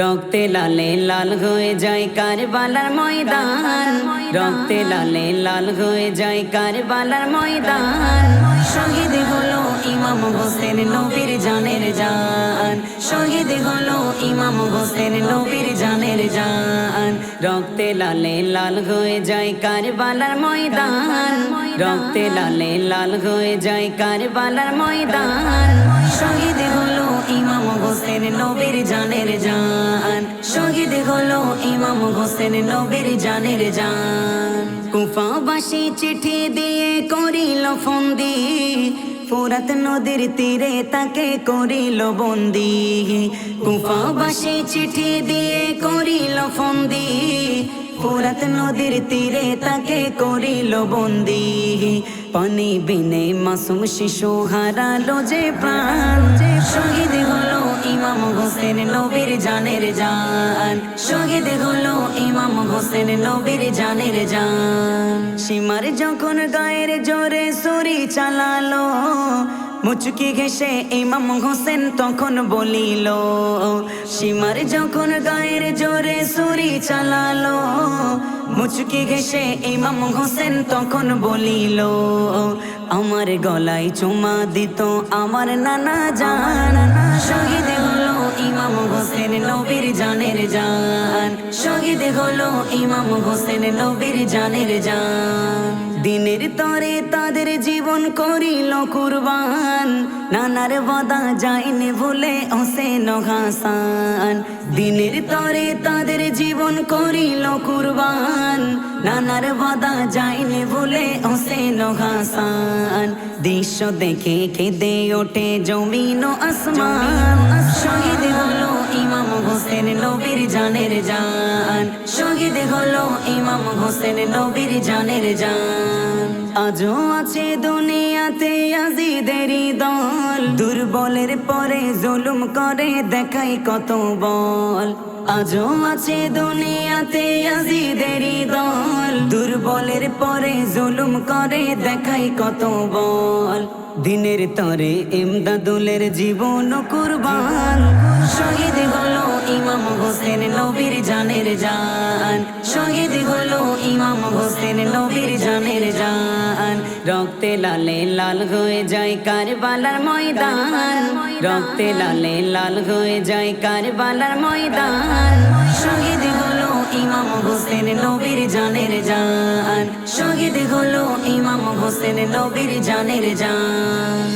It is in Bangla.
রক্তে লালে লাল হয়ে যায় কারবালার ময়দান। রক্তে লালে লাল হয়ে যায় কারবালার ময়দান। শহীদ হলো ইমাম হোসেন নবীর জানের জান। শহীদ হলো ইমাম হোসেন নবীর জানের জান। রক্তে লালে লাল হয়ে যায় কারবালার ময়দান। রক্তে লালে লাল হয়ে যায় কারবালার ময়দান। শহীদ হলো ইমাম হোসেন নবীর জানের জান। হলো ইমাম হোসেন নবীর জানের জান। কুফাবাসী চিঠি দিয়ে করিল ফন্দি। ফুরাত নদীর তীরে তাকে করিল বন্দি। কুফাবাসী চিঠি দিয়ে করিল ফন্দি। ফুরাত নদীর তীরে তাকে করিল বন্দি। পানি বিনে মাসুম শিশু হারালো যে প্রাণ। শহীদ হলো ইমাম হোসেন নবীর জানের জান। হোসেন নবীর জানের জান। সীমার যখন গায়ের জোরে সরি চালালো, মুচকি ঘেসে ইমাম হোসেন তখন বলিল সীমার যখন গায়ের জোরে সুরি চালালো, মুচকি ঘেসে ইমাম হোসেন তখন বলিল, আমার গলায় চুমা দিত আমার নানা জান। শহীদ ইমাম হোসেন নবীর জানের জান। শহীদ হলো ইমাম হোসেন নবীর জানের জান। দিনের তরে তাদের জীবন করিল কুরবান। নানার বাদা যায়নি ভুলে হোসেন হাসান। দিনের তরে তাদের জীবন করিল কুরবান। নানার বাদা যায়নি ভুলে হোসেন হাসান। দৃশ্য দেখে খেদে ওঠে জমিন আসমান। শহীদ হলো ইমাম হোসেন নবীর জানের জান। শহীদ হলো ইমাম হোসেন নবীর জানের জান। আজও আছে দুনিয়াতে আজিদেরই দল। দুর্বলের পরে জুলুম করে দেখাই কত বল। আজও আছে দুনিয়াতে আজিদেরই দল। দুর্বলের পরে জুলুম করে, দেখাই কত বল। দিনের তরে ইমদাদুলের জীবন কুরবান। শহীদ হলো ইমাম হোসেন নবীর জানের জান। শহীদ হলো ইমাম হোসেন নবীর জানের জান। রক্তে লালে লাল হয়ে যায় কারবালার ময়দান। রক্তে লালে লাল হয়ে যায় কারবালার ময়দান। শহীদ হলো হোসেন নবীর জানের জান। শহীদ হলো ইমাম হোসেন নবীর জানের জান।